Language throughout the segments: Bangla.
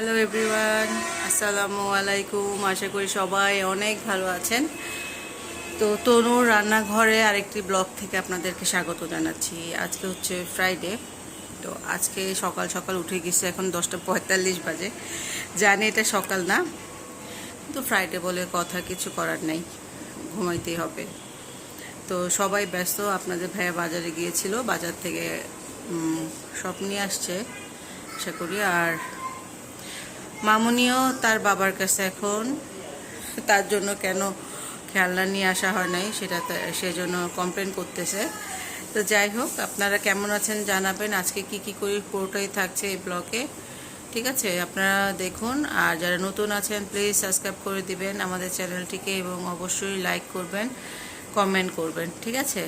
হ্যালো এভরিওয়ান আসসালামু আলাইকুম আশা করি সবাই অনেক ভালো আছেন। তো তনুর রান্নাঘরে আরেকটি ব্লগ থেকে আপনাদেরকে স্বাগত জানাচ্ছি। আজকে হচ্ছে ফ্রাইডে তো আজকে সকাল সকাল উঠে গেছে, এখন দশটা পঁয়তাল্লিশ বাজে। জানি এটা সকাল না। তো ফ্রাইডে বলে কথা কিছু করার নেই। ঘুমাইতেই হবে। তো সবাই ব্যস্ত, আপনাদের ভাইয়া বাজারে গিয়েছিল। বাজার থেকে সব নিয়ে আসছে, আশা করি। আর মামুনিও তার বাবার কাছে এখন তার জন্য কেন খেলনা নিয়ে আসা হয় নাই, সেটা সেজন্য কমপ্লেন করতেছে। তো যাই হোক, আপনারা কেমন আছেন জানাবেন। আজকে কি কি করি পুরোটাই থাকছে এই ব্লকে ঠিক আছে, আপনারা দেখুন। আর যারা নতুন আছেন প্লিজ সাবস্ক্রাইব করে দিবেন আমাদের চ্যানেলটিকে এবং অবশ্যই লাইক করবেন কমেন্ট করবেন। ঠিক আছে?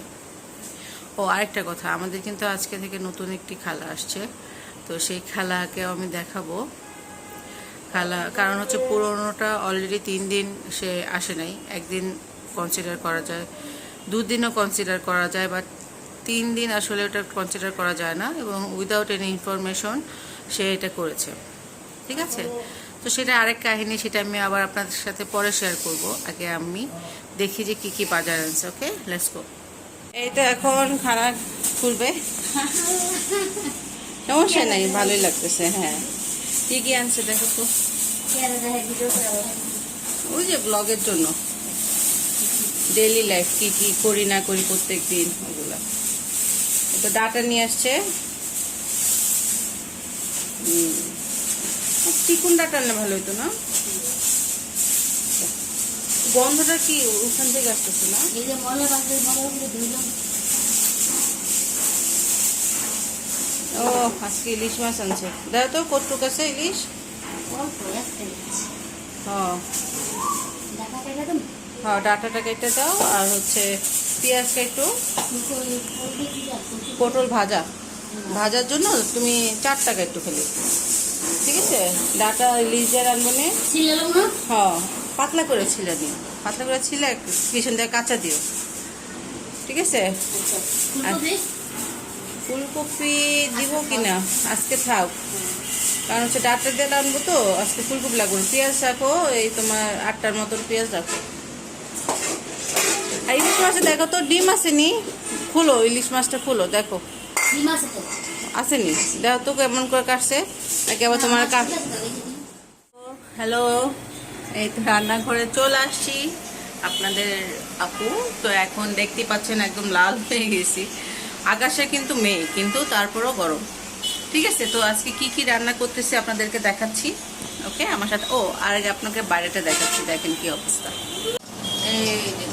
ও, আরেকটা কথা, আমাদের কিন্তু আজকে থেকে নতুন একটি খালা আসছে। তো সেই খালাকে আমি দেখাবো। খালা কারণ হচ্ছে পুরোনোটা অলরেডি তিন দিন সে আসে নাই। একদিন কনসিডার করা যায় দুদিনও কনসিডার করা যায় বাট তিন দিন আসলে ওটা কনসিডার করা যায় না এবং উইদাউট এনি ইনফরমেশন সে এটা করেছে। ঠিক আছে? তো সেটা আরেক কাহিনী সেটা আমি আবার আপনাদের সাথে পরে শেয়ার করব। আগে আমি দেখি যে কি কি বাজার আনছে ওকে লেটস গো এই তো এখন খানা খুলবে। সমস্যা নাই ভালোই লাগতেছে হ্যাঁ। কি কি আনছে দেখো তো? ওই যে ব্লগের জন্য। ডেইলি লাইফ কি কি করি না করি প্রত্যেক দিন ওগুলো। তো ডাটা নিয়ে আসছে। চিকুন ডাটা আনলে ভালো হতো না? গন্ধটা কি ওখান থেকে আসতেছে না? ও আজকে ইলিশ মাছ আনছে। দেখো তো কটুক আছে ইলিশ? হ্যাঁ হ্যাঁ ডাটাটা কেটে দাও আর হচ্ছে পেঁয়াজ কেটো পটল ভাজা। ভাজার জন্য তুমি চার টাকা একটু খালি ঠিক আছে? ডাটা ইলিশ দিয়ে রাখব হ্যাঁ পাতলা করে ছিলে দিও পাতলা করে ছিলে পিছন দিয়ে কাঁচা দিও। ঠিক আছে? ফুলকপি দিব কি না আজকে থাক। কারণ হচ্ছে ডাটা দিয়ে আনব তো আজকে ফুলকপি লাগবে। পেঁয়াজ রাখো এই তোমার আটটার মতন পেঁয়াজ রাখো। আর ইলিশ মাছে দেখো তো ডিম আসেনি খুলো ইলিশ মাছটা খুলো দেখো। আসেনি। দেখো তো কেমন করে কাটছে। নাকি আবার তোমার কাট হ্যালো এই তো রান্নাঘরে চলে আসছি। আপনাদের আপু তো এখন দেখতে পাচ্ছেন একদম লাল হয়ে গেছি। আকাশে কিন্তু মেয়ে কিন্তু তারপরও গরম। ঠিক আছে? তো আজকে কি কি রান্না করতেছি আপনাদেরকে দেখাচ্ছি। ওকে? আমার সাথে ও, আর আগে আপনাকে বাইরেটা দেখাচ্ছি। দেখেন কি অবস্থা। এই যে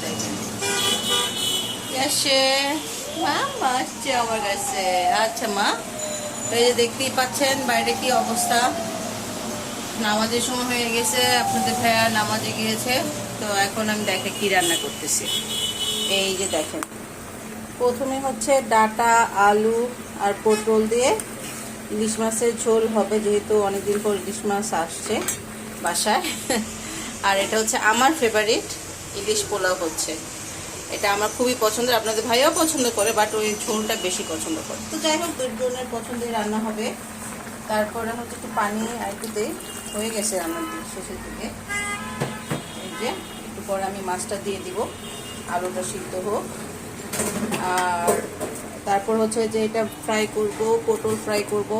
মা আচ্ছা মা। এই যে দেখতেই পাচ্ছেন বাইরে কি অবস্থা। নামাজের সময় হয়ে গেছে, আপনাদের ভাইয়া নামাজে গিয়েছে। তো এখন আমি দেখে কি রান্না করতেছি। এই যে দেখেন। প্রথমে হচ্ছে ডাটা, আলু আর পটল দিয়ে ইলিশ মাছের ঝোল হবে যেহেতু অনেকদিন পর ইলিশ মাছ আসছে বাসায়। আর এটা হচ্ছে আমার ফেভারিট ইলিশ পোলাও হচ্ছে। এটা আমার খুবই পছন্দের, আপনাদের ভাইয়াও পছন্দ করে বাট ওই ঝোলটা বেশি পছন্দ করে। তো যাই হোক দুজনের পছন্দের রান্না হবে। তারপরে হচ্ছে একটু পানি আর একটু দেই হয়ে গেছে রান্নার শেষের দিকে। এই যে, একটু পরে আমি মাছটা দিয়ে দিব। আলুটা সিদ্ধ হোক। আর তারপর হচ্ছে যে এটা ফ্রাই করব, পটল ফ্রাই করব।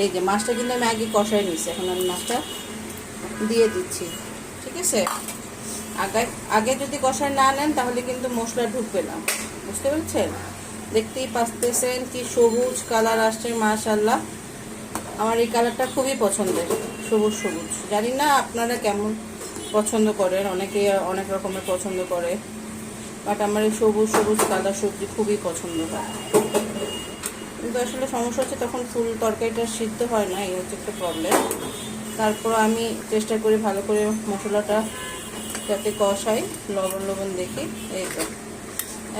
এই যে মাছটা কিন্তু আমি আগে কষাই নিয়েছি, এখন আমি মাছটা দিয়ে দিচ্ছি, ঠিক আছে? আগে আগে যদি কষায় না নেন তাহলে কিন্তু মশলা ঢুকবে না, বুঝতে পেরেছেন? দেখতেই পাচ্তেছেন কি সবুজ কালার আসছে মাশাল্লাহ আমার এই কালারটা খুবই পছন্দের, সবুজ সবুজ। জানি না আপনারা কেমন পছন্দ করেন, অনেকে অনেক রকমের পছন্দ করে। বাট আমার এই সবুজ সবুজ কাদা সবজি খুবই পছন্দ হয়। কিন্তু আসলে সমস্যা হচ্ছে তখন ফুল তরকারিটা সিদ্ধ হয় না, এই হচ্ছে একটা প্রবলেম তারপর আমি চেষ্টা করি ভালো করে মশলাটা যাতে কষাই, লবণ লবণ দেখি, এই তো।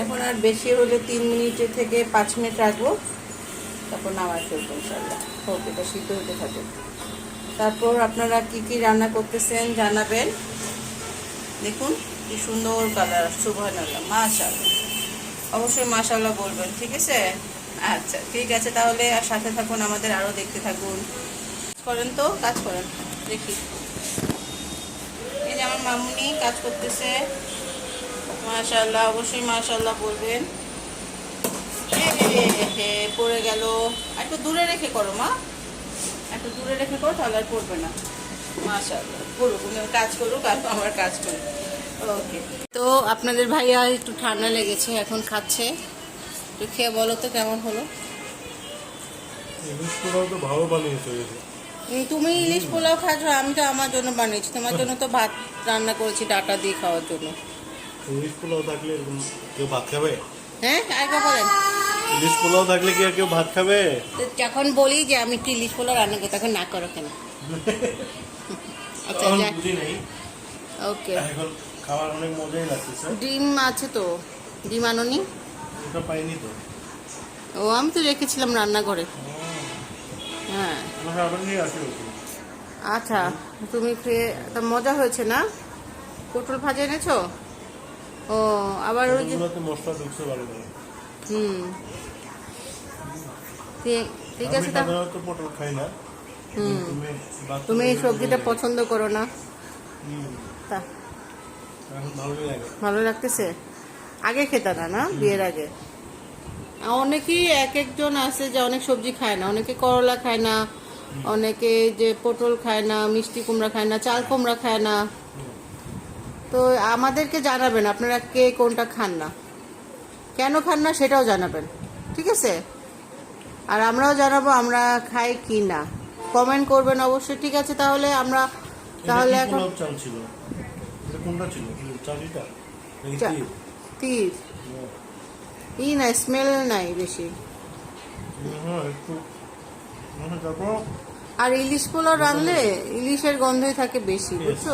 এখন আর বেশি হলে তিন মিনিটের থেকে পাঁচ মিনিট রাখব, তারপর নামায় ফেলব ইনশাল্লাহ হোক, এটা সিদ্ধ হতে থাকে তারপর আপনারা কি কি রান্না করতেছেন জানাবেন। দেখুন। কি সুন্দর কালার সুভান আল্লাহ অবশ্যই মাশাল্লাহ বলবেন, ঠিক আছে? আচ্ছা ঠিক আছে, তাহলে আর সাথে থাকুন, আমাদের আরও দেখতে থাকুন। করেন তো? কাজ করেন, দেখি। এই যে আমার মামুনি কাজ করতেছে। মাশাল্লাহ অবশ্যই মাশাল্লাহ বলবেন। পড়ে গেল। একটু দূরে রেখে করো, মা। একটু দূরে রেখে করো, তাহলে আর পড়বে না। মাশাল্লাহ করুক কাজ করুক, আর আমার কাজ করুক। ওকে। তো আপনাদের ভাইয়া একটু ঠান্ডা লেগেছে এখন খাচ্ছে। একটু খেয়ে বলো তো কেমন হলো? ইলিশ পোলাও তো ভালো বানিয়েছে তুমি ইলিশ পোলাও খাচ্ছ আমি তো আমার জন্য বানিয়েছি। তোমার জন্য তো ভাত রান্না করেছি ডাটা দিয়ে খাওয়ার জন্য। ইলিশ পোলাও থাকলে কেউ ভাত খাবে? হ্যাঁ বলেন। ইলিশ পোলাও থাকলে কি আর কেউ ভাত খাবে? যখন বলি যে আমি একটু ইলিশ পোলাও রান্না করি তখন না করো কেন? আচ্ছা ওকে। খাবার অনেক মজাই লাগতেছে। ডিম আছে তো ডিম আনোনি? ওটা পাইনি তো। ও আমি তো রেখেছিলাম রান্নাঘরে। হ্যাঁ। আচ্ছা তুমি খেয়ে তা মজা হয়েছে না? পটল ভাজা এনেছো? ও আবার ওই যে মশলা ঢুকছে ভালো হুম। ঠিক- ঠিক আছে তা। সাধারণত পটল খাই না। হুম। তুমি এই সবজিটা পছন্দ করো না। তা। ভালো লাগতেছে? আগে খেতে না না? বিয়ের আগে? অনেকেই এক একজন আছে যে অনেক সবজি খায় না অনেকে করলা খায় না অনেকে যে পটল খায় না মিষ্টি কুমড়া খায় না চাল কুমড়া খায় না। তো আমাদেরকে জানাবেন আপনারা কে কোনটা খান না। কেন খান না সেটাও জানাবেন ঠিক আছে? আর আমরাও জানাব আমরা খাই কি না। কমেন্ট করবেন অবশ্যই ঠিক আছে? তাহলে আমরা তাহলে এখন কোনটা ছিল? চালিটা তীর? ই না স্মেল নাই বেশি। হ্যাঁ তারপর আর ইলিশ পোলাও রানলে ইলিশের গন্ধই থাকে বেশি বুঝছ?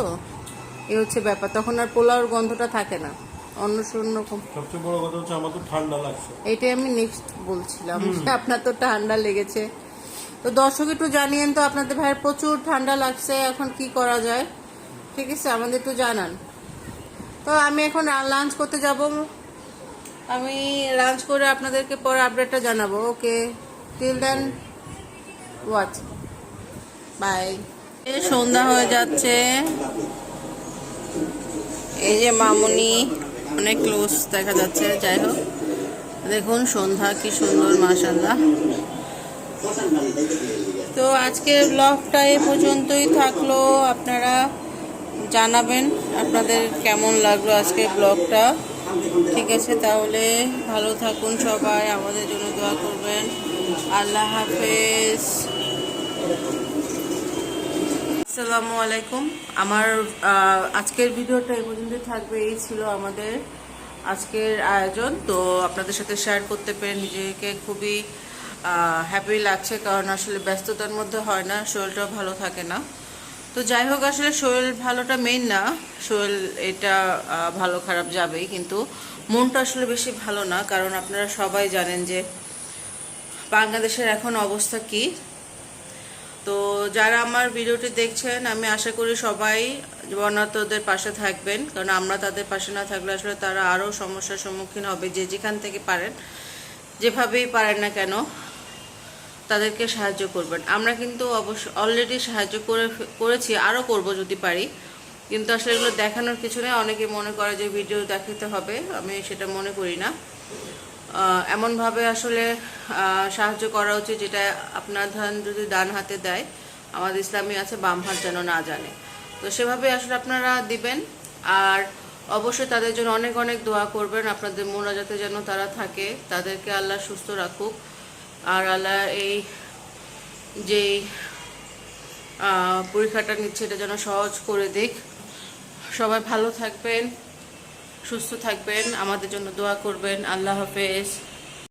এই হচ্ছে ব্যাপার তখন আর পোলাওর গন্ধটা থাকে না অন্য শূন্য সবচেয়ে বড় কথা হচ্ছে আমার তো ঠান্ডা লাগছে। এটাই আমি নেক্সট বলছিলাম আপনার তো ঠান্ডা লেগেছে। তো দর্শক একটু জানিয়েন তো আপনাদের ভাইয়ের প্রচুর ঠান্ডা লাগছে এখন কি করা যায়? ঠিক আছে, আমাদের একটু জানান। তো আমি এখন লাঞ্চ করতে যাব। আমি লাঞ্চ করে আপনাদেরকে পরে আপডেটটা জানাব। Okay till then watch bye সন্ধ্যা হয়ে যাচ্ছে। এই যে মামুনি, অনেক ক্লোজ দেখা যাচ্ছে, যাই হোক। দেখুন সন্ধ্যা, কি সুন্দর মাসাল্লাহ তো আজকের ব্লগটা এ পর্যন্তই থাকল। আপনারা জানাবেন আপনাদের কেমন লাগল আজকের ব্লগটা। ঠিক আছে, তাহলে ভালো থাকুন সবাই, আমাদের জন্য দোয়া করবেন। আল্লাহ হাফেজ। আসসালামু আলাইকুম। আমার আজকের ভিডিওটা এই পর্যন্ত থাকবে, এই ছিল আমাদের আজকের আয়োজন। তো আপনাদের সাথে শেয়ার করতে পেরে নিজেকে খুবই হ্যাপি লাগছে, কারণ আসলে ব্যস্ততার মধ্যে হয় না, শরীরটাও ভালো থাকে না। তো যাই হোক, আসলে শরীর ভালোটা মেইন না। শরীর এটা ভালো খারাপ যাবেই, কিন্তু মনটা আসলে বেশি ভালো না। কারণ আপনারা সবাই জানেন যে বাংলাদেশের এখন অবস্থা কি। তো যারা আমার ভিডিওটি দেখছেন, আমি আশা করি সবাই বন্যাতদের পাশে থাকবেন। কারণ আমরা তাদের পাশে না থাকলে আসলে তারা আরও সমস্যার সম্মুখীন হবে যে যেখান থেকে পারেন, যেভাবেই পারেন না কেন। তাদেরকে সাহায্য করবেন। আমরা কিন্তু অবশ্য অলরেডি সাহায্য করে করেছি আরও করব যদি পারি। কিন্তু আসলে এগুলো দেখানোর কিছু নেই। অনেকে মনে করে যে ভিডিও দেখাতে হবে, আমি সেটা মনে করি না। এমনভাবে আসলে সাহায্য করা উচিত যেটা আপনার ধান যদি ডান হাতে দেয়, আমাদের ইসলামী আছে, বাম হাত যেন না জানে। তো সেভাবে আসলে আপনারা দিবেন। আর অবশ্যই তাদের জন্য অনেক অনেক দোয়া করবেন। আপনাদের মোনাজাতে যেন তারা থাকে, তাদেরকে আল্লাহ সুস্থ রাখুক। আর আলা এই যে পরীক্ষাটা নিচ্ছে, এটা যেন সহজ করে দিক। সবাই ভালো থাকবেন, সুস্থ থাকবেন, আমাদের জন্য দোয়া করবেন। আল্লাহ হাফেজ।